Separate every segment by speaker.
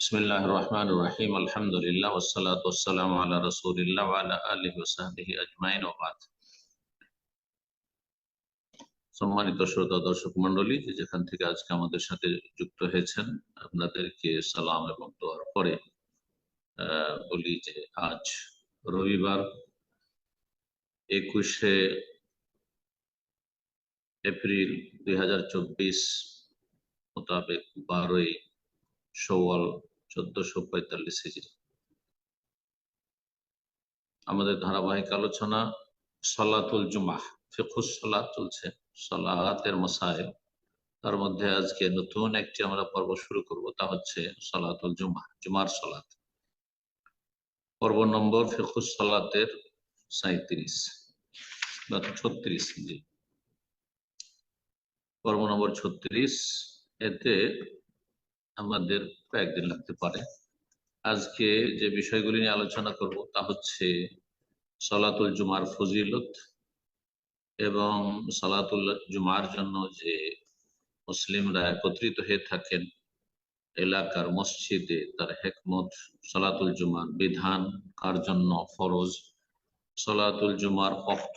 Speaker 1: রহমান আল্লাহ সম্মানিত শ্রোতা, দর্শক মন্ডলী যেখান থেকে আজকে আমাদের সাথে যুক্ত হয়েছেন, আপনাদেরকে সালাম এবং দোয়ার পরে বলি যে আজ রবিবার, একুশে এপ্রিল দুই হাজার চব্বিশ মোতাবেক বারোই সওয়াল চোদ্দশো পঁয়তাল্লিশ হিজড়ি আমাদের ধারাবাহিক আলোচনা সলাতুল জুমাহ ফিকুস সলাত চলছে। সলাতের মসাইল। তার মধ্যে আজকে নতুন একটি আমরা পর্ব শুরু করব, তা হচ্ছে সলাতুল জুমা জুমার সলাত। পর্ব নম্বর ফিকুস সলাতের সাঁত্রিশ বা ছত্রিশ জি পর্ব নম্বর ছত্রিশ, এতে আমাদের কয়েকদিন লাগতে পারে। আজকে যে বিষয়গুলি নিয়ে আলোচনা করব তা হচ্ছে সলাতুল জুমার ফজিলত এবং সলাতুল জুমার জন্য যে মুসলিমরা একত্রিত হয়ে থাকেন এলাকার মসজিদে, তার হেকমত সলাতুল জুমার বিধান কার জন্য ফরজ? সলাতুল জুমার অক্ত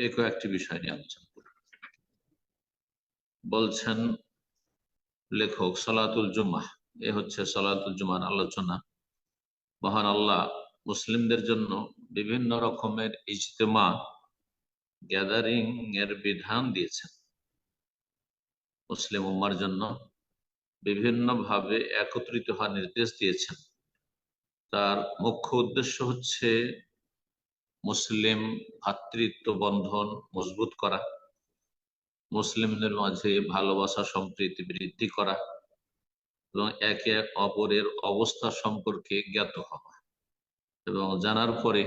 Speaker 1: এ কয়েকটি বিষয় নিয়ে আলোচনা করব। বলছেন লেখক সলাতুল জুম্মা এ হচ্ছে সলাতুল জুমার আলোচনা। মহান আল্লাহ মুসলিমদের জন্য বিভিন্ন রকমের ইজতেমা গ্যাদারিং এর বিধান দিয়েছেন। মুসলিম উম্মার জন্য বিভিন্ন ভাবে একত্রিত হওয়ার নির্দেশ দিয়েছেন। তার মুখ্য উদ্দেশ্য হচ্ছে মুসলিম ভাতৃত্ব বন্ধন মজবুত করা। মুসলিমদের মাঝে ভালোবাসা সম্প্রীতি বৃদ্ধি করা এবং একে অপরের অবস্থা সম্পর্কে জ্ঞাত হওয়া। এবং জানার পরে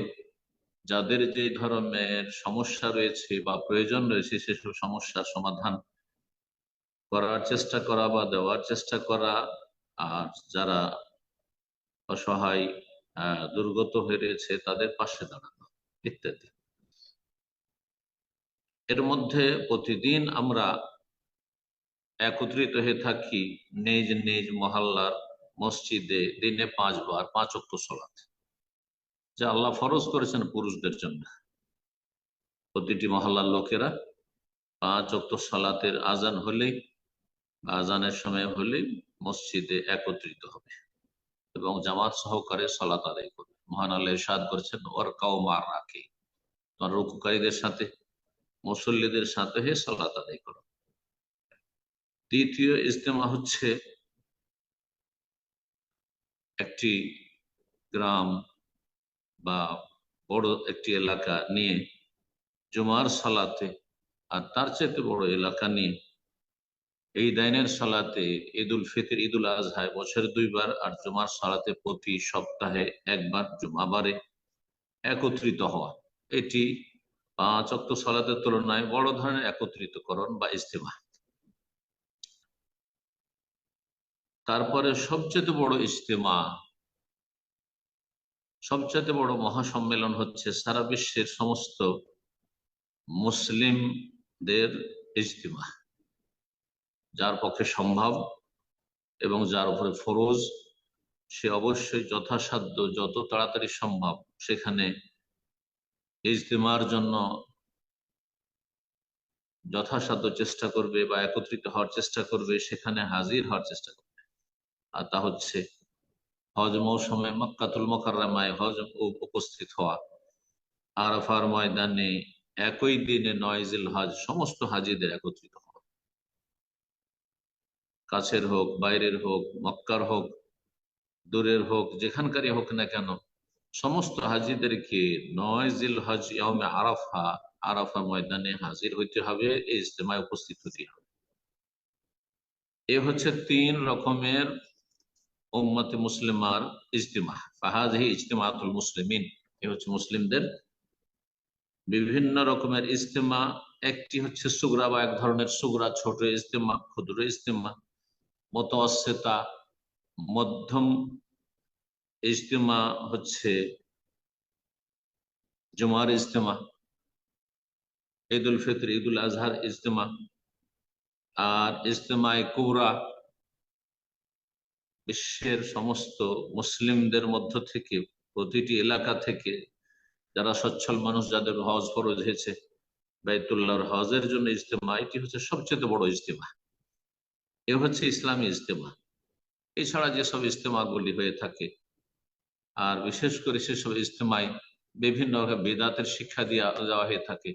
Speaker 1: যাদের যে ধরনের সমস্যা রয়েছে বা প্রয়োজন রয়েছে সেসব সমস্যার সমাধান করার চেষ্টা করা বা দেওয়ার চেষ্টা করা, আর যারা অসহায় দুর্গত হয়ে রয়েছে তাদের পাশে দাঁড়ানো ইত্যাদি। এর মধ্যে প্রতিদিন আমরা একত্রিত হয়ে থাকি নিজ নিজ মহল্লার মসজিদে দিনে পাঁচবার, পাঁচ অক্ট সলাত যা আল্লাহ ফরজ করেছেন পুরুষদের জন্য। প্রতিটি মহল্লার লোকেরা পাঁচ অক্ট সলাতের আজান হলেই আজানের সময় হলেই মসজিদে একত্রিত হবে এবং জামাত সহকারে সলাত আদায় করবে। মহান আল্লাহ সাদ করেছেন ওর কাউ মার রাখে। তোমার রুকুকারীদের সাথে মুসল্লিদের সাথে হে সালাত আদায় করো। দ্বিতীয় ইজতেমা হচ্ছে একটি গ্রাম বা বড় একটি এলাকা নিয়ে জুমার সালাতে আর তার চাইতে বড় এলাকা নিয়ে এই দাইনের সালাতে ঈদ উল ফিতর ঈদ উল আজহায় বছরে দুইবার আর জুমার সালাতে প্রতি সপ্তাহে একবার জুমাবারে একত্রিত হওয়া। এটি পাঁচ অক্ত সালাতের তুলনায় বড় ধরনের একত্রিতকরণ বা ইস্তেমা তারপরে সবচেয়ে বড় ইস্তেমা সবচেয়ে বড় মহাসম্মেলন হচ্ছে সারা বিশ্বের সমস্ত মুসলিমদের ইজতিমা যার পক্ষে সম্ভব এবং যার উপরে ফরজ, সে অবশ্যই যথাসাধ্য, যত তাড়াতাড়ি সম্ভব সেখানে ইজতেমার জন্য যথাসাধ্য চেষ্টা করবে বা একত্রিত হওয়ার চেষ্টা করবে, সেখানে হাজির হওয়ার চেষ্টা করবে। আর তা হচ্ছে হজ মৌসুমে মক্কাতুল মোকাররামায় হজ উপস্থিত হওয়া। আরফার ময়দানে একই দিনে নয়জিল হজ সমস্ত হাজিদের একত্রিত হওয়া। কাছের হোক, বাইরের হোক, মক্কার হোক, দূরের হোক, যেখানকারই হোক না কেন সমস্ত হাজিদেরকে নয় জিল হজ ইয়মে আরাফা আরাফা ময়দানে হাজির হইতে হবে, এই ইজতেমায় উপস্থিত হতে হবে। এ হচ্ছে তিন রকমের উম্মতে মুসলিমার ইজতেমা। ফাহাজহি ইজতেমাতুল মুসলিমিন, এ হচ্ছে মুসলিমদের। বিভিন্ন রকমের ইজতেমা, একটি হচ্ছে সুগরা বা এক ধরনের সুগরা, ছোট ইজতেমা, ক্ষুদ্র ইজতেমা মতসেতা মধ্যম ইজতেমা হচ্ছে জুমার ইজতেমা ঈদ উল ফিতর ঈদ উল আজহার ইজতেমা, আর ইজতেমায় কুবরা বিশ্বের সমস্ত মুসলিমদের মধ্য থেকে, প্রতিটি এলাকা থেকে যারা সচ্ছল মানুষ যাদের হজ ফরজ হয়েছে, বাইতুল্লাহর হজের জন্য ইজতেমা, এটি হচ্ছে সবচেয়ে বড় ইজতেমা। এ হচ্ছে ইসলামী ইজতেমা। এছাড়া যেসব ইজতেমাগুলি হয়ে থাকে আর বিশেষ করে সেসব ইজতেমায় বিভিন্ন বেদাতের শিক্ষা দিয়া দেওয়া হয়ে থাকে,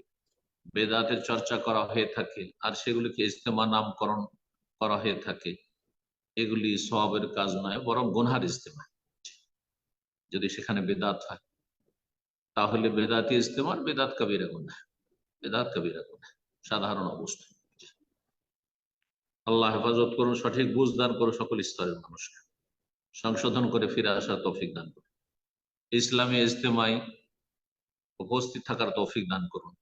Speaker 1: বেদাতের চর্চা করা হয়ে থাকে, আর সেগুলিকে ইজতেমা নামকরণ করা হয়ে থাকে। এগুলি সবের কাজ নয়, বরং গুনহার ইজতেমা। যদি সেখানে বেদাত হয়, তাহলে বেদাতি ইজতেমার বেদাত কবিরা গুনা বেদাত কবিরা গুনা সাধারণ অবস্থা। আল্লাহ হেফাজত করুন, সঠিক বুঝ দান করুন সকল স্তরের মানুষকে। সংশোধন করে ফিরে আসার তৌফিক দান করুন। ইসলামী ইজতেমায় উপস্থিত থাকার তৌফিক দান করুন।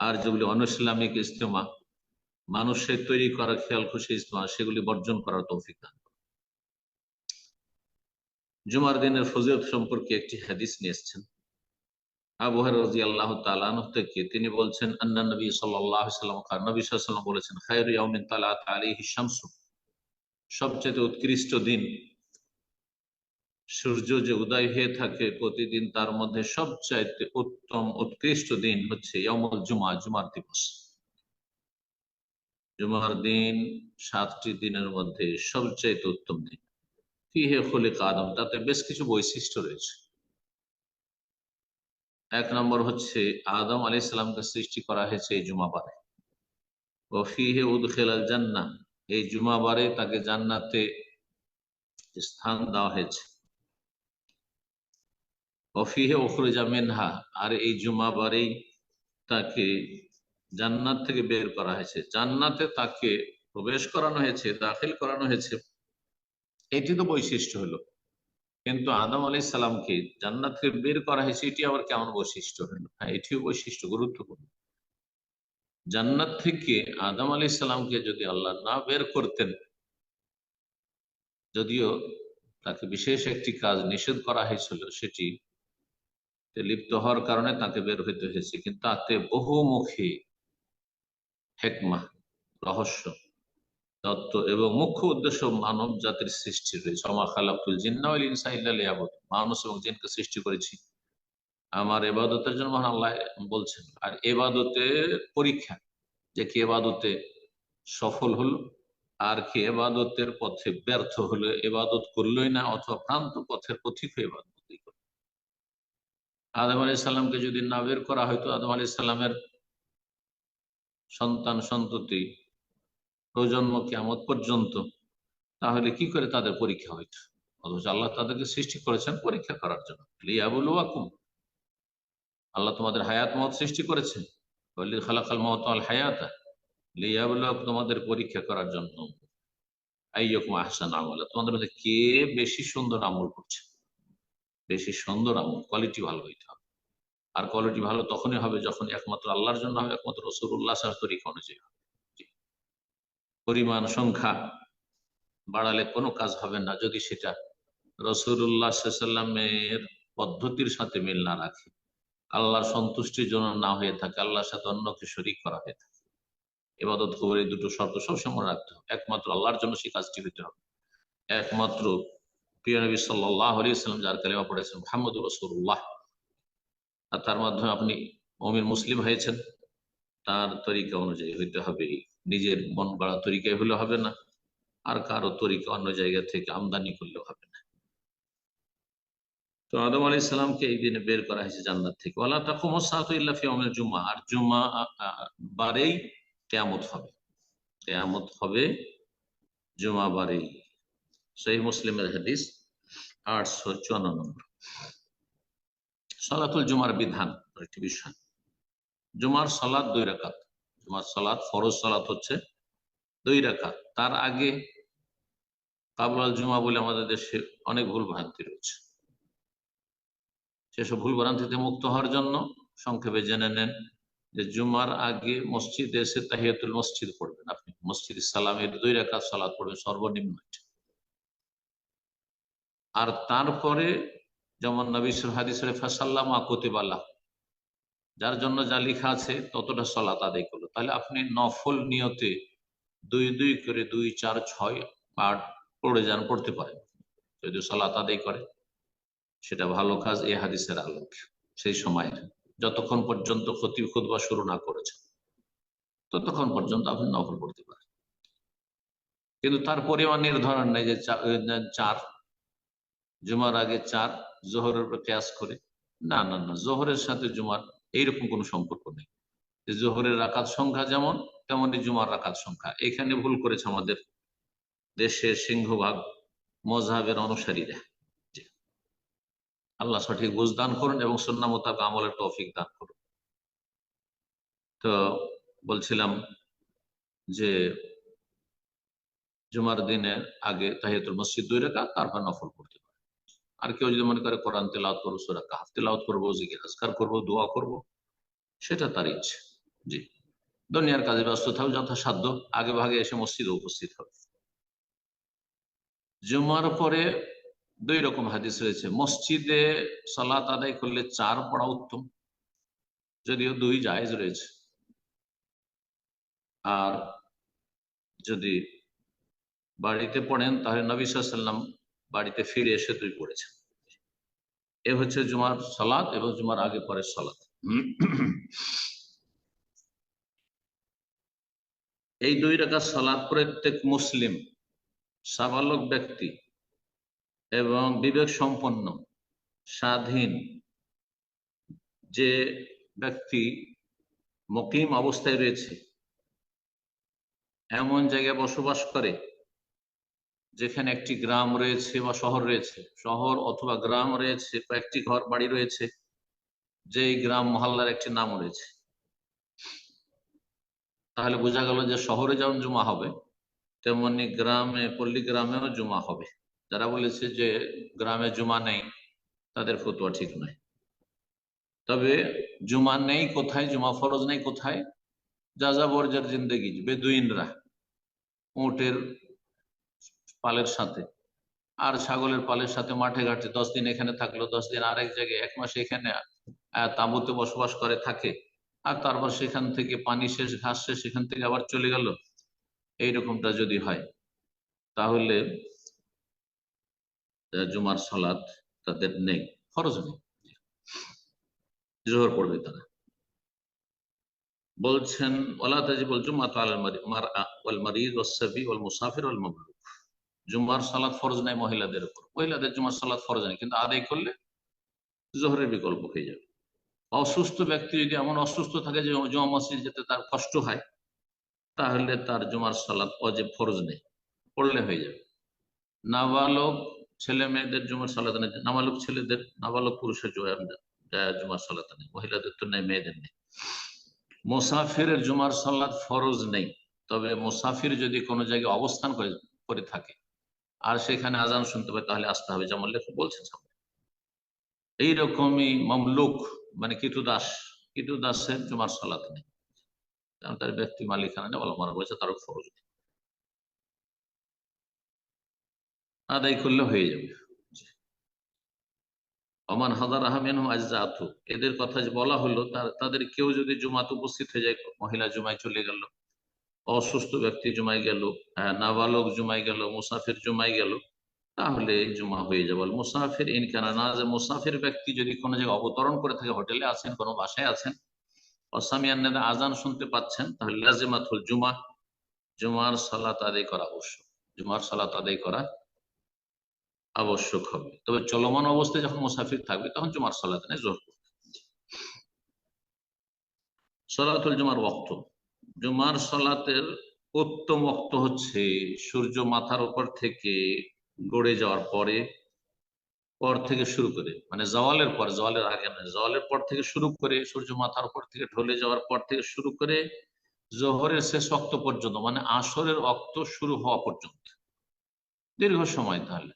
Speaker 1: আর যেগুলি অন ইসলামিক ইজতেমা, মানুষের তৈরি করা খেয়াল খুশি ইজতেমা, সেগুলি বর্জন করার তৌফিক দান করুন। জুমার দিনের ফজিলত সম্পর্কে একটি হাদিস নিয়ে এসছেন। আবু রাজি আল্লাহ তালাহ থেকে তিনি বলছেন, আন্না নবী সাল্লাম খান নবী সাল্লাম বলেছেন, খায়রু ইয়াউমিন তালাত আলাইহি শামসু। সবচেয়ে উৎকৃষ্ট দিন সূর্য যে উদয় হয়ে থাকে প্রতিদিন, তার মধ্যে সবচাইতে উত্তম, উৎকৃষ্ট দিন হচ্ছে ইয়মল জুমা, জুমার দিবস। জুমার দিন সাতটি দিনের মধ্যে সবচাইতে উত্তম দিন। ফিহে খলিক আদম, তাতে বেশ কিছু বৈশিষ্ট্য রয়েছে। এক নম্বর হচ্ছে আদম আলি সাল্লামকে সৃষ্টি করা হয়েছে এই জুমাবারে। ও ফিহে উদখেল জান্না এই জুমাবারে তাকে জান্নাতে স্থান দেওয়া হয়েছে। অফিহে ওখরুজা মেনহা, আর এই জুমাবারেই তাকে জান্নাত থেকে বের করা হয়েছে। জান্নাতে তাকে প্রবেশ করানো হয়েছে, দাখিল করানো হয়েছে। এটি তো বৈশিষ্ট্য হলো। কিন্তু আদম আলি সালামকে জান্নাত থেকে বের করা হয়েছে, এটি আবার কেমন বৈশিষ্ট্য হলো? হ্যাঁ এটিও বৈশিষ্ট্য, গুরুত্বপূর্ণ। জান্নাত থেকে আদম আলি সালামকে যদি আল্লাহ না বের করতেন, যদিও তাকে বিশেষ একটি কাজ নিষেধ করা হয়েছিল, সেটি লিপ্ত হওয়ার কারণে তাকে বের হইতে হয়েছে। কিন্তু তাতে বহুমুখী হেকমা, রহস্য, তত্ত্ব এবং মুখ্য উদ্দেশ্য মানব জাতির সৃষ্টি রয়েছে। মানুষ এবং জিনকে সৃষ্টি করেছি। আমার এবাদতের জন্য মহান আল্লাহ বলছেন, আর এবাদতের পরীক্ষা, যে কি এবাদতে সফল হলো, আর কি এবাদতের পথে ব্যর্থ হলো, এবাদত করলোই না অথবা ভ্রান্ত পথের পথিক এবাদত আদম আলি সাল্লামকে যদি না বের করা হয়তো আদম আলি সাল্লামের সন্তান, সন্ততি প্রজন্ম কেমত পর্যন্ত, তাহলে কি করে তাদের পরীক্ষা হইত অথচ আল্লাহ তাদেরকে সৃষ্টি করেছেন পরীক্ষা করার জন্য। আল্লাহ তোমাদের হায়াত মত সৃষ্টি করেছেন। খালাকাল মত আল হায়াতা। লিয়াবুল তোমাদের পরীক্ষা করার জন্য। আইয়কুম আহসান আমল। তোমাদের মধ্যে কে বেশি সুন্দর আমল করছে? বেশি সুন্দর আমল কোয়ালিটি ভালো হইতে হবে। আর কোয়ালিটি ভালো তখনই হবে যখন একমাত্র আল্লাহর জন্য হবে একমাত্র রসুল্লাহ তরিকা অনুযায়ী পরিমাণ, সংখ্যা বাড়ালে কোনো কাজ হবে না যদি সেটা রসুল্লাহ সাল্লামের পদ্ধতির সাথে মিল না রাখে। আল্লাহর সন্তুষ্টির জন্য না হয়ে থাকে, আল্লাহর সাথে অন্যকে শরিক করা হয়ে থাকে। এবাদত কবর এই দুটো শর্ত সবসময় রাখতে হবে। একমাত্র আল্লাহর জন্য সেই কাজটি হইতে হবে। একমাত্র যার পড়েছেন রসুল্লাহ আর তার মাধ্যমে আপনি মুসলিম হয়েছেন। তার তরিকা অনুযায়ী হইতে হবে। নিজের মন গড়া তরিকায় হলে হবে না। আর কারও তরিকা অন্য জায়গা থেকে আমদানি করলেও হবে না। তো আদম আলি সালামকে এই দিনে বের করা হয়েছে জান্নাত থেকে। আল্লাহ তাকুম সাহাতুল্লাফি অমের জুমা আর জুমা বারেই কেয়ামত হবে। কেয়ামত হবে জুমা বারেই। সেই মুসলিমের হাদিস। আটশো চুয়ান্ন নম্বর। সলাতুল জুমার বিধান একটি বিষয়। জুমার সলাদ দুই রাকাত। জুমার সলাদ ফরজ সলাত হচ্ছে দুই রাকাত। তার আগে কাবুল জুমা বলে আমাদের দেশে অনেক ভুল ভ্রান্তি রয়েছে। সেসব ভুল ভ্রান্তিতে মুক্ত হওয়ার জন্য সংক্ষেপে জেনে নেন যে জুমার আগে মসজিদে এসে তাহিয়াতুল মসজিদ পড়বেন আপনি। মসজিদ সালামের দুই রাকাত সলাদ পড়বেন সর্বনিম্ন আর তারপরে যেমন নবিসুল হাদিসের ফাসাল্লাম আকতিবাল্লাহ যার জন্য যা লেখা আছে ততটা সলাত আদায় করল। তাহলে আপনি নফল নিয়তে দুই দুই করে দুই, চার, ছয়, আট পড়ে যান, পড়তে পারেন। যদি সালাত আদায় করে, সেটা ভালো কাজ, এ হাদিসের আলোক, সেই সময়ের। যতক্ষণ পর্যন্ত ক্ষতি খুদবা শুরু না করেছে, ততক্ষণ পর্যন্ত আপনি নকল পড়তে পারেন। কিন্তু তার পরিমাণ নির্ধারণ নেই যে চার জুমার আগে চার, জোহরের উপর ক্যাশ করে। না না না, জোহরের সাথে জুমার এইরকম কোনো সম্পর্ক নেই। জোহরের রাকাত সংখ্যা যেমন তেমনই জুমার রাকাত সংখ্যা। এখানে ভুল করেছে আমাদের দেশের সিংহভাগ মজাহের অনুসারীরা। আল্লাহ সঠিক বুঝ দান করুন এবং সন্না মোতাবেক আমলের তৌফিক দান করুন। তো বলছিলাম যে জুমার দিনের আগে তাহিয়াতুল মসজিদ দুই রেখা তারপর নফল পারে আর কেউ যদি মনে করে কোরআন তেলাওয়াত করব, সুরা কাহাফ তেলাওয়াত করব, জিকির, আজকার করব, দোয়া করব, সেটা তার ইচ্ছে। জি। দুনিয়ার কাজে ব্যস্ত থাকবে, যথাসাধ্য। আগে ভাগে এসে মসজিদে উপস্থিত হবে। জুমার পরে দুই রকম হাদিস রয়েছে। মসজিদে সালাত আদায় করলে চার পড়া উত্তম, যদিও দুই জায়েজ রয়েছে। আর যদি বাড়িতে পড়েন, তাহলে নবী সাল্লাম বাড়িতে ফিরে এসে তুই পড়েছেন এ হচ্ছে জুমার সালাত এবং জুমার আগে পরে সালাত। এই দুই রেখা সালাদ প্রত্যেক মুসলিম, সাবালক ব্যক্তি এবং বিবেক সম্পন্ন স্বাধীন যে ব্যক্তি মকিম অবস্থায় রয়েছে, এমন জায়গায় বসবাস করে যেখানে একটি গ্রাম রয়েছে বা শহর রয়েছে। শহর অথবা গ্রাম রয়েছে, কয়েকটি ঘর, বাড়ি রয়েছে, যেই গ্রাম মহল্লার একটি নাম রয়েছে। তাহলে বোঝা গেল যে শহরে যেমন জমা হবে, তেমনি গ্রামে, পল্লী গ্রামেও জমা হবে। যারা বলেছে যে গ্রামে জমা নেই, তাদের ফতুয়া ঠিক নয়। তবে জুমা নেই কোথায়, জুমা ফরজ নেই কোথায়? যা যা বর্জার জিন্দগি, বেদুইনরা, উটের পালের সাথে। আর ছাগলের পালের সাথে মাঠে ঘাটে দশ দিন এখানে থাকল, দশ দিন আরেক জায়গায়, এক মাস এখানে তাঁবুতে বসবাস করে, থাকে। আর তারপর সেখান থেকে পানি শেষ, ঘাস শেষ, সেখান থেকে আবার চলে গেল। এইরকমটা যদি হয়, তাহলে জুমার সালাত তাদের নেই খরচ নেই। জোহর পড়বে তারা। বলছেন ওলা তাজিবুল জুমাত আলাল মারআ ওয়াল মারিদ ওয়াস সাবি ওয়াল মুসাফির ওয়াল মামলুক জুমার সালাত ফরজ নাই মহিলাদের উপর। মহিলাদের জুমার সালাত ফরজ নেই, কিন্তু আদায় করলে জোহরের বিকল্প হয়ে যাবে। অসুস্থ ব্যক্তি যদি এমন অসুস্থ থাকে যে জমা মসজিদ যেতে তার কষ্ট হয়, তাহলে তার জুমার সালাত অজেব ফরজ নেই, পড়লে হয়ে যাবে। নাবালক ছেলে মেয়েদের জুমার সালাত নেই, নাবালক ছেলেদের, নাবালক পুরুষের জুমার- জুমার সালাত নেই, মহিলাদের তো নেই, মেয়েদের নেই। মুসাফিরের জুমার সালাত ফরজ নেই, তবে মোসাফির যদি কোনো জায়গায় অবস্থান করে করে থাকে আর সেখানে আজান শুনতে পায় তাহলে আসতে হবে। যেমন লেখক বলছেন এইরকমই মামলুক মানে কিটু দাস, কিটু দাসের জুমার সালাত নেই। কারণ তার ব্যক্তি মালিকানা নেই মারা বলেছে তারও ফরজ। নেই আদায় করলে হয়ে যাবে। অমান হাদার আহমেন আজু এদের কথা যে বলা হলো তাদের কেউ যদি জুমাতে উপস্থিত হয়ে যায়, মহিলা জুমায় চলে গেল। অসুস্থ ব্যক্তি জুমায় গেল আহ, নাবালক জুমায় গেল মুসাফির জুমায় গেল তাহলে জুমা হয়ে যাবে। মুসাফির ইনকানা না যে মুসাফির ব্যক্তি যদি কোনো জায়গায় অবতরণ করে থাকে হোটেলে আছেন কোনো বাসায় আছেন অসামিয়ান্নারা আজান শুনতে পাচ্ছেন তাহলে লাজিমাতুল জুমা জুমার সালাত আদায় করা আবশ্যক। জুমার সালাত আদায় করা আবশ্যক হবে। তবে চলমান অবস্থায় যখন মুসাফির থাকবে তখন জুমার সালাত নেই জোর করবে। সলাতুল জুমার ওক্ত জুমার সালাতের উত্তম ওক্ত হচ্ছে সূর্য মাথার উপর থেকে গড়ে যাওয়ার পরে, পর থেকে শুরু করে মানে জওয়ালের পর, জওয়ালের আগে নয়, জওয়ালের পর থেকে শুরু করে, সূর্য মাথার উপর থেকে ঢলে যাওয়ার পর থেকে শুরু করে জোহরের শেষ অক্ত পর্যন্ত মানে আসরের অক্ত শুরু হওয়া পর্যন্ত। দীর্ঘ সময় তাহলে।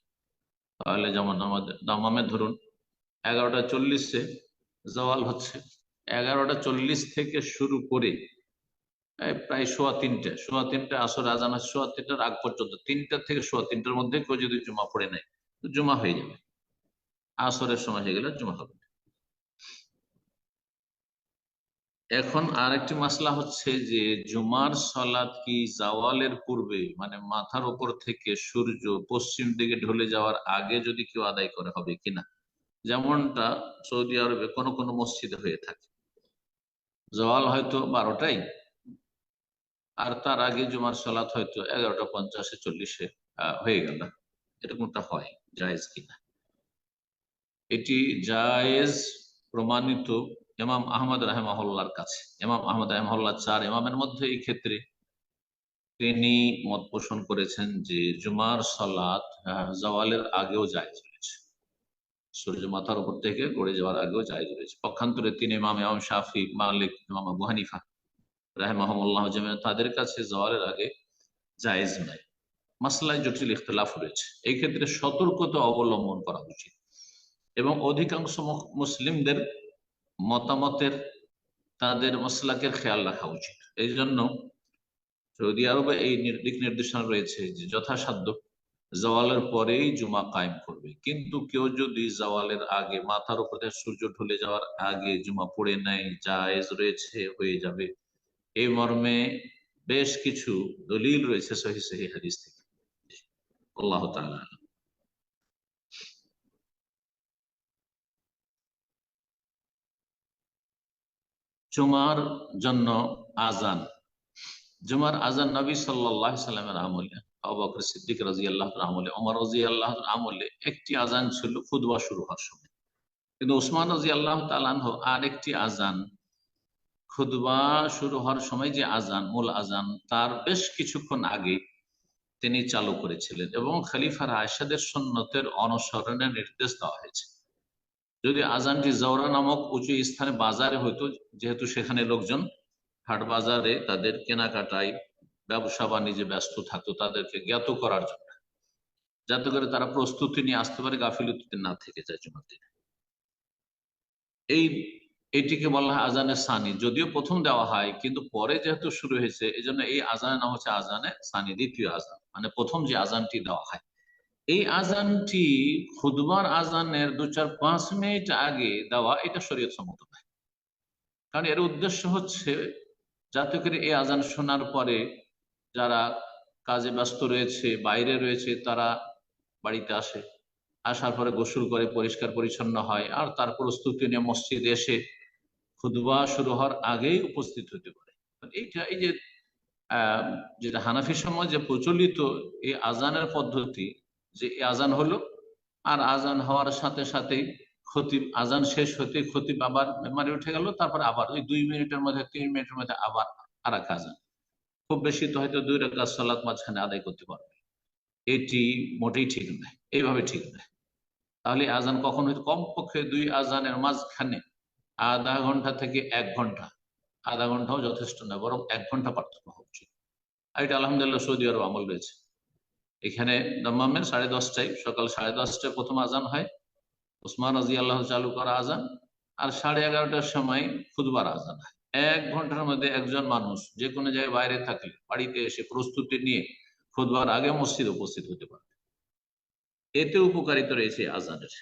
Speaker 1: তাহলে যেমন আমাদের, দামামে ধরুন, এগারোটা চল্লিশে জওয়াল হচ্ছে। এগারোটা চল্লিশ থেকে শুরু করে প্রায় সোয়া তিনটে সোয়া তিনটে আসর, আজান সোয়া তিনটার আগ পর্যন্ত। তিনটা থেকে সোয়া তিনটার মধ্যে কেউ যদি জমা পড়ে নেয় জমা হয়ে যাবে। আসরের সময় হয়ে গেলে জমা হবে। এখন আরেকটি মাসলা হচ্ছে যে, জুমার সালাত কি জাওয়ালের পূর্বে মানে মাথার উপর থেকে সূর্য পশ্চিম দিকে ঢলে যাওয়ার আগে যদি কেউ আদায় করে, হবে কিনা যেমনটা সৌদি আরবে কোনো কোনো মসজিদে হয়ে থাকে। জওয়াল হয়তো বারোটাই আর তার আগে জুমার সালাত হয়তো এগারোটা পঞ্চাশে, চল্লিশে হয়ে গেল। এরকমটা হয়? জায়েজ কিনা? এটি জায়েজ প্রমাণিত এমাম আহমদ রাহেমাহুল্লার কাছে। এমাম আহমদ রাহেমাহুল্লাহ চার এমামের মধ্যে এই ক্ষেত্রে তিনি মত পোষণ করেছেন যে জুমার সালাত জওয়ালের আগেও জায়েজ রয়েছে। সূর্য মাথার উপর থেকে গড়ে যাওয়ার আগেও জায়েজ রয়েছে। পক্ষান্তরে তিনি ইমাম ইমাম শাফি, মালিক, ইমাম আবু হানিফা রাহেমাহমুল্লাহ তাদের কাছে জওয়ালের আগে জায়েজ নাই। মাসলায় জটিল ইখতলাফ রয়েছে। এই ক্ষেত্রে সতর্কতা অবলম্বন করা উচিত। এবং অধিকাংশ মুসলিমদের মতামতের, তাদের মশলাকের খেয়াল রাখা উচিত। এই জন্য সৌদি আরবে এই দিক নির্দেশনা রয়েছে যে যথাসাধ্য জওয়ালের পরেই জুমা কায়েম করবে। কিন্তু কেউ যদি জওয়ালের আগে মাথার উপরে সূর্য ঢলে যাওয়ার আগে জুমা পড়ে নেয়, জায়েজ রয়েছে, হয়ে যাবে। এই মর্মে বেশ কিছু দলিল রয়েছে সহি সহি হাদিস থেকে। আল্লাহ তাআলা জুমার জন্য আজান জুমার আজান নবী সাল্লাহ সাল্লামের আমলে অবাকর সিদ্দিক রাজি আল্লাহ আমলে অমর রাজি আল্লাহ আমলে একটি আজান ছিল খুদবা শুরু হওয়ার সময়। কিন্তু উসমান রাজি আল্লাহ তালানহ আর একটি আজান খুদবা শুরু হওয়ার সময় যে আজান, মূল আজান, তার বেশ কিছুক্ষণ আগে তিনি চালু করেছিলেন এবং খালিফার আয়সাদের সন্ন্যতের অনুসরণের নির্দেশ দেওয়া হয়েছে। যদি আজানটি জওরা নামক উঁচু স্থানে বাজারে হইতো, যেহেতু সেখানে লোকজন হাট বাজারে তাদের কেনাকাটায় ব্যবসা বাণিজ্যে ব্যস্ত থাকতো, তাদেরকে জ্ঞাত করার জন্য, যাতে করে তারা প্রস্তুতি নিয়ে আসতে পারে, গাফিলতিতে না থেকে যায় দিনে। এই এটিকে বলা হয় আজানের সানি। যদিও প্রথম দেওয়া হয়, কিন্তু পরে যেহেতু শুরু হয়েছে এই জন্য এই আজানের নাম হচ্ছে আজানে সানি, দ্বিতীয় আজান মানে প্রথম যে আজানটি দেওয়া হয়। এই আজানটি খুদবার আজানের দু চার পাঁচ মিনিট আগে দেওয়া, এটা শরীয়ত সম্মত নয়। কারণ এর উদ্দেশ্য হচ্ছে, যাতে করে এই আজান শোনার পরে যারা কাজে ব্যস্ত রয়েছে, বাইরে রয়েছে, তারা বাড়িতে আসে, আসার পরে গোসল করে পরিষ্কার পরিচ্ছন্ন হয়, আর তার প্রস্তুতি নিয়ে মসজিদে এসে খুদবা শুরু হওয়ার আগেই উপস্থিত হতে পারে। এইটা এই যে যেটা হানাফি যে প্রচলিত এই আজানের পদ্ধতি, যে আজান হলো, আর আজান হওয়ার সাথে সাথেই খতিব, আজান শেষ হতে খতিব আবার মেমারি উঠে গেল, তারপর আবার ওই দুই মিনিটের মধ্যে, তিন মিনিটের মধ্যে আবার আর এক আজান। খুব বেশি তো হয়তো দুই রেখা সালাত মাঝখানে আদায় করতে পারবে। এটি মোটেই ঠিক নয়, এইভাবে ঠিক নয়। তাহলে আজান কখন হয়তো কমপক্ষে দুই আজানের মাঝখানে আধা ঘণ্টা থেকে এক ঘণ্টা। আধা ঘন্টাও যথেষ্ট নয় বরং এক ঘণ্টা পার্থক্য উচিত আর এটা আলহামদুলিল্লাহ সৌদি আরব আমল রয়েছে। এখানে দম্মামের সাড়ে দশটায়, সকাল সাড়ে দশটায় প্রথম আজান হয়। ওসমান রাজি আল্লাহ চালু করা আজান আর সাড়ে এগারোটার সময় খুদবার আজান হয়। এক ঘণ্টার মধ্যে একজন মানুষ যে কোনো জায়গায় বাইরে থাকলে, বাড়িতে এসে প্রস্তুতি নিয়ে খুদবার আগে মসজিদ উপস্থিত হতে পারবে। এতে উপকারিতা রয়েছে আজানের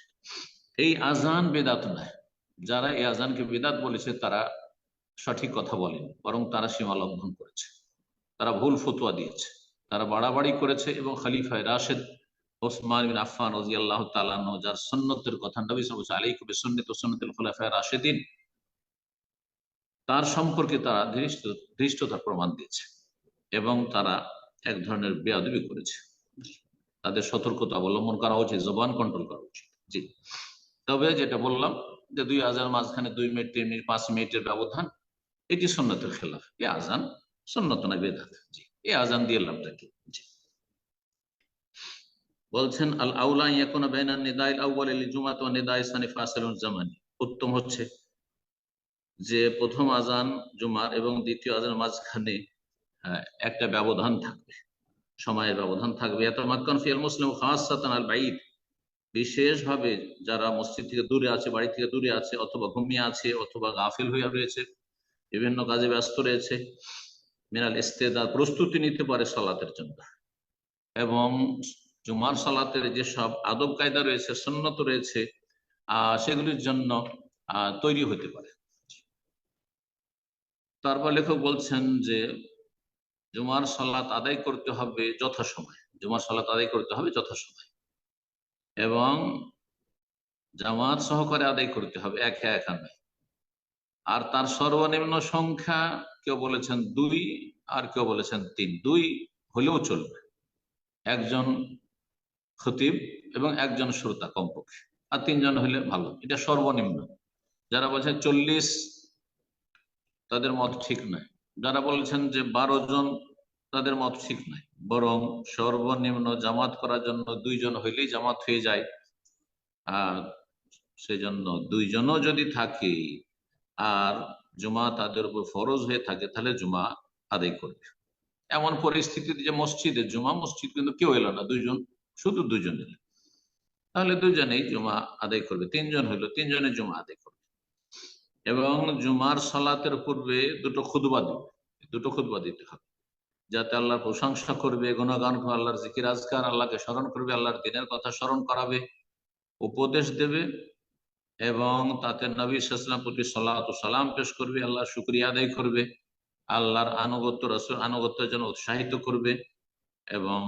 Speaker 1: এই আজান বেদাত নয় যারা এই আজানকে বেদাত বলেছে, তারা সঠিক কথা বলেন, বরং তারা সীমা লঙ্ঘন করেছে। তারা ভুল ফতুয়া দিয়েছে। তারা বাড়াবাড়ি করেছে এবং খালিফায় রাশেদ ওসমান বিন আফান রাজি আল্লাহ তালানো যার সন্ন্যতের কথা নবী সাল আলী কবি সন্নিত সন্ন্যতুল খোলাফায় রাশেদিন। তার সম্পর্কে তারা ধৃষ্ট ধৃষ্টতার প্রমাণ দিয়েছে এবং তারা এক ধরনের বেয়াদবি করেছে। তাদের সতর্কতা অবলম্বন করা উচিত, জবান কন্ট্রোল করা উচিত। জি। তবে যেটা বললাম যে দুই হাজার মাঝখানে দুই মিনিট, তিন মিনিট, পাঁচ মিনিটের ব্যবধান, এটি সন্ন্যতের খেলাফ। এ আজান সন্ন্যত না বেদাত? এ আজান দিয়ে লাভটা কি? বলছেন, আল আউলা ইয়াকুনা বাইনা নিদাইল আউয়াল লিল জুমাত ওয়া নিদাই সানি ফাসিলুন জামানি। উত্তম হচ্ছে যে প্রথম আজান জুমার এবং দ্বিতীয় আজান মাঝখানে একটা ব্যবধান থাকবে। সময়ের ব্যবধান থাকবে। এত মাক্কান ফিয়াল মুসলিম, খাসাতান আল বাইদ বিশেষভাবে যারা মসজিদ থেকে দূরে আছে, বাড়ি থেকে দূরে আছে, অথবা ঘুমিয়ে আছে, অথবা গাফিল হইয়া রয়েছে, বিভিন্ন কাজে ব্যস্ত রয়েছে, মিনাল ইস্তেদার প্রস্তুতি নিতে পারে সালাতের জন্য। এবং জুমার সালাতের যেসব আদব কায়দা রয়েছে সন্ন্যত রয়েছে সেগুলির জন্য তৈরি হতে পারে। তারপর লেখক বলছেন যে, জুমার সালাত আদায় করতে হবে যথাসময়। জুমার সালাত আদায় করতে হবে যথাসময়। এবং জামাত সহকারে আদায় করতে হবে, একে একা নয়। আর তার সর্বনিম্ন সংখ্যা কেউ বলেছেন দুই, আর কেউ বলেছেন তিন। দুই হলেও চলবে। একজন খতিব এবং একজন শ্রোতা কমপক্ষে। আর তিনজন হলে ভালো। এটা সর্বনিম্ন। যারা বলছেন চল্লিশ, তাদের মত ঠিক নয়। যারা বলছেন যে বারো জন তাদের মত ঠিক নয় বরং সর্বনিম্ন জামাত করার জন্য দুইজন হইলেই জামাত হয়ে যায়। আর সেজন্য দুইজনও যদি থাকে আর জুমা তাদের উপর ফরজ হয়ে থাকে, তাহলে জুমা আদায় করবে। এমন পরিস্থিতিতে যে মসজিদে, জুমা মসজিদ কিন্তু কেউ এলো না, দুইজন, শুধু দুজন এলো। তাহলে দুজনেই জুমা আদায় করবে, তিনজন হইল, তিনজনে জুমা আদায় করবে। এবং জুমার সালাতের পূর্বে দুটো খুদবা দিবে, দুটো খুদবা দিতে হবে। যাতে আল্লাহর প্রশংসা করবে, গুণগান আল্লাহর জিকির, আজকার আল্লাহকে স্মরণ করবে, আল্লাহর দিনের কথা স্মরণ করাবে, উপদেশ দেবে এবং তাতে নবী সাল্লাম প্রতি সাল্লাহ সালাম পেশ করবে আল্লাহ শুক্রিয়া আদায় করবে, আল্লাহর আনুগত্য রসুল আনুগত্যের জন্য উৎসাহিত করবে এবং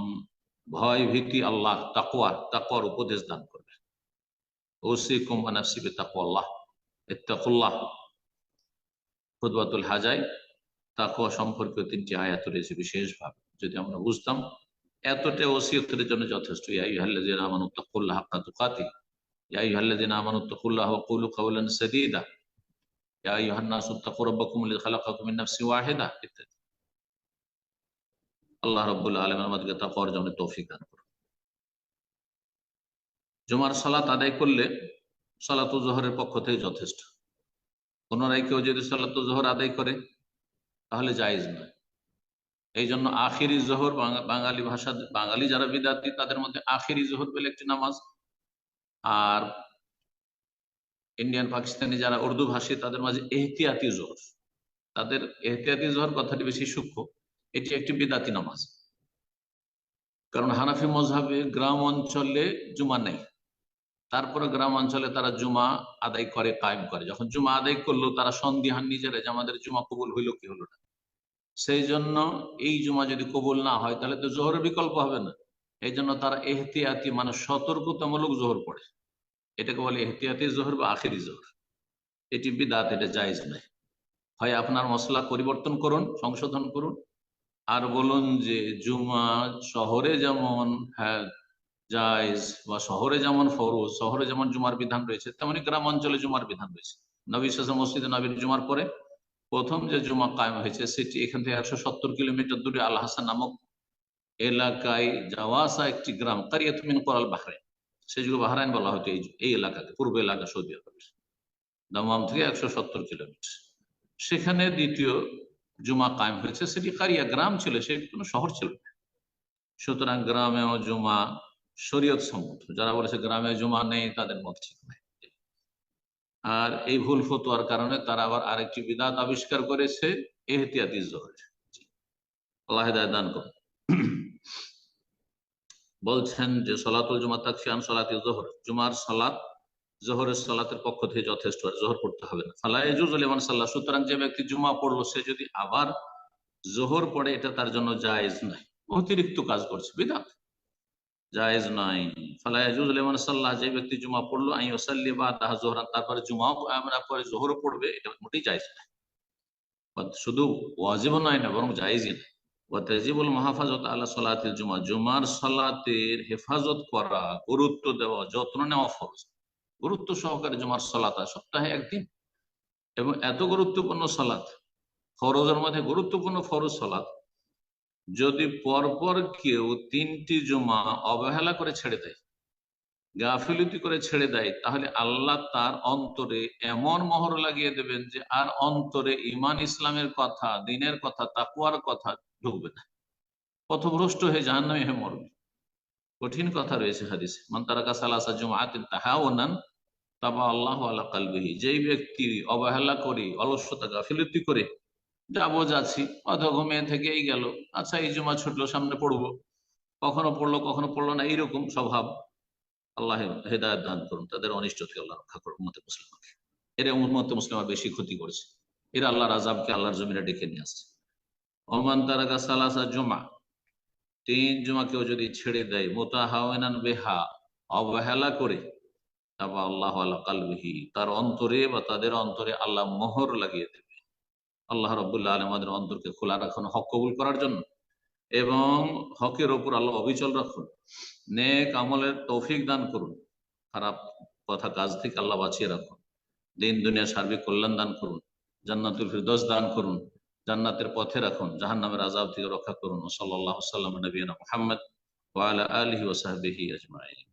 Speaker 1: ভয় ভীতি আল্লাহ তাকুয়া তাকুয়ার উপদেশ দান করবে। ওসি কুমানাসিবে তাকু আল্লাহ ইত্তাকুল্লাহ। খুদবাতুল হাজাই। তাকুয়া সম্পর্কে তিনটি আয়াত রয়েছে বিশেষভাবে। যদি আমরা বুঝতাম, এতটা ওসিয়তের জন্য যথেষ্ট। ইয়াইহাল্লাযিনা আমানু তাকুল্লাহ হাক্কা তুকাতি ইয়াইহাল্লাযিনা আমানু তাকুল্লাহ ওয়া কুলু কাওলান সাদীদা। ইয়াইহান নাসু তাকু রাব্বাকুম লিযী খালাকাকুম মিন নাফসিন ওয়াহিদা, ইত্যাদি। আল্লাহ রাব্বুল আলামিন আমাদেরকে তাকওয়ার জন্য তৌফিক দান করুন। জুমার সালাত আদায় করলে সালাতু জোহরের পক্ষ থেকে যথেষ্ট। পুনরায় কেউ যদি সালাতু জোহর আদায় করে তাহলে জায়েজ নয়। এই জন্য আখিরি জোহর বাঙালি ভাষা, বাঙালি যারা বিদ্যার্থী তাদের মধ্যে আখিরি জোহর বলে একটি নামাজ। আর ইন্ডিয়ান, পাকিস্তানি যারা উর্দু ভাষী তাদের মাঝে এহতিয়াতি জোহর। তাদের এহতিয়াতি জোহর কথাটি বেশি সূক্ষ্ম। এটি একটি বিদাতি নামাজ। কারণ হানাফি মজাবে গ্রাম অঞ্চলে জুমা নেই। তারপরে গ্রাম অঞ্চলে তারা জুমা আদায় করে, কায়েম করে। যখন জুমা আদায় করল, তারা সন্দিহান নিজেরা যে আমাদের জুমা কবুল হইল কি হলো না। সেই জন্য এই জুমা যদি কবুল না হয়, তাহলে তো জোহরের বিকল্প হবে না। এই জন্য তারা এহতিয়াতি মানে সতর্কতামূলক জোহর পড়ে। এটাকে বলে এহতিয়াতি জোহর বা আখেরি জোহর। এটি বিদাত, এটা জায়জ নাই হয় আপনার মশলা পরিবর্তন করুন, সংশোধন করুন, আর বলুন যে জুমা শহরে যেমন হ্যাঁ জায়জ বা শহরে যেমন ফরজ, শহরে যেমন জুমার বিধান রয়েছে, তেমনি গ্রাম অঞ্চলে জুমার বিধান রয়েছে। নবী মসজিদে নবীর জুমার পরে প্রথম যে জুমা কায়েম হয়েছে, সেটি এখান থেকে একশো সত্তর কিলোমিটার দূরে আল হাসান নামক এলাকায় যাওয়াসা একটি গ্রাম কারিয়াতমিন করাল বাহরাইন। সেগুলো বাহরাইন বলা হতো এই এলাকাতে পূর্ব এলাকা সৌদি আরবের। দামাম থেকে একশো সত্তর কিলোমিটার। সেখানে দ্বিতীয় জুমা কায়েম হয়েছে। সেটি কারিয়া গ্রাম ছিল সেটি কোনো শহর ছিল না। সুতরাং গ্রামেও জুমা শরীয়ত সম্মত যারা বলেছে গ্রামে জুমা নেই, তাদের মত ঠিক নাই। আর এই ভুল ফতোয়ার কারণে তারা আবার আরেকটি বিদাত আবিষ্কার করেছে, এহতিয়াতি আল্লাহ দান বলছেন যে সলাতুল জুমা তাকফিয়ান সলাতি জোহর। জুমার সালাত জোহরের সালাতের পক্ষ থেকে যথেষ্ট, জোহর পড়তে হবে না। ফালা এজুজ আলিমান সাল্লাহ সুতরাং যে ব্যক্তি জুমা পড়ল, সে যদি আবার জোহর পড়ে, এটা তার জন্য জায়েজ নাই অতিরিক্ত কাজ করছে, বিদাত। জায়েজ নাই। ফালা সাল্লাহ, যে ব্যক্তি জুমা পড়ল আই ওসাল্লি বা তাহা জোহরান তারপরে জুমাও আমরা পরে জোহরও পড়বে, এটা মোটেই জায়েজ নাই। শুধু ওয়াজিবও নয় না, বরং জায়েজই না আল্লাহ সালাতিল জুমা, জুমার সালাতের হেফাজত করা, গুরুত্ব দেওয়া, যত্ন নেওয়া ফরজ। গুরুত্ব সহকারে জুমার সালাত সপ্তাহে একদিন। এবং এত গুরুত্বপূর্ণ সালাত, ফরজের মধ্যে গুরুত্বপূর্ণ ফরজ সালাত যদি পরপর কেউ তিনটি জুমা অবহেলা করে ছেড়ে দেয়, গাফিলতি করে ছেড়ে দেয়, তাহলে আল্লাহ তার অন্তরে এমন মোহর লাগিয়ে দেবেন যে আর অন্তরে ইমান ইসলামের কথা, দিনের কথা তাকুয়ার কথা ঢুকবে না। পথভ্রষ্ট হয়ে জাহান নামে হয়ে মরবে। কঠিন কথা রয়েছে হাদিসে। মন্তারাকা সালাসা জুমাতিন তাহাওনান তাবা আল্লাহ আল্লাহ কালবিহি। যেই ব্যক্তি অবহেলা করে অলস্যতা গাফিলতি করে যাব, যাচ্ছি। অথবা ঘুমিয়ে থেকেই গেল। আচ্ছা এই জমা ছুটলো সামনে পড়ব। কখনো পড়ল কখনো পড়ল না, এইরকম স্বভাব। আল্লাহ হেদায়ত দান করুন, তাদের অনিষ্ট থেকে আল্লাহ রক্ষা করুন মতে মুসলিমকে। এর মতে মুসলিমা বেশি ক্ষতি করেছে। এরা আল্লাহর আজাবকে আল্লাহর জমিনে ডেকে নিয়ে আসছে। ওমান তারাকা সালাসা জমা। তিন জমা কেউ যদি ছেড়ে দেয়, মোতাহাওয়ানান বেহা, অবহেলা করে, তারপর আল্লাহ আল্লাহ কালবিহি, তার অন্তরে বা তাদের অন্তরে আল্লাহ মোহর লাগিয়ে দেবে। আল্লাহ রবুল্লাহ আলম আমাদের অন্তরকে খোলা রাখুন, হক কবুল করার জন্য এবং হকের ওপর আল্লাহ অবিচল রাখুন, নেক আমলের তৌফিক দান করুন, খারাপ কথা কাজ থেকে আল্লাহ বাঁচিয়ে রাখুন, দিন দুনিয়া সার্বিক কল্যাণ দান করুন, জান্নাতুল ফিরদোস দান করুন, জান্নাতের পথে রাখুন জাহান নামের আজাব থেকে রক্ষা করুন সাল্লাহ সাল্লাম নবীনা মোহাম্মদ ওয়ালা আলহি ওসাহাবিহি আজমাইন।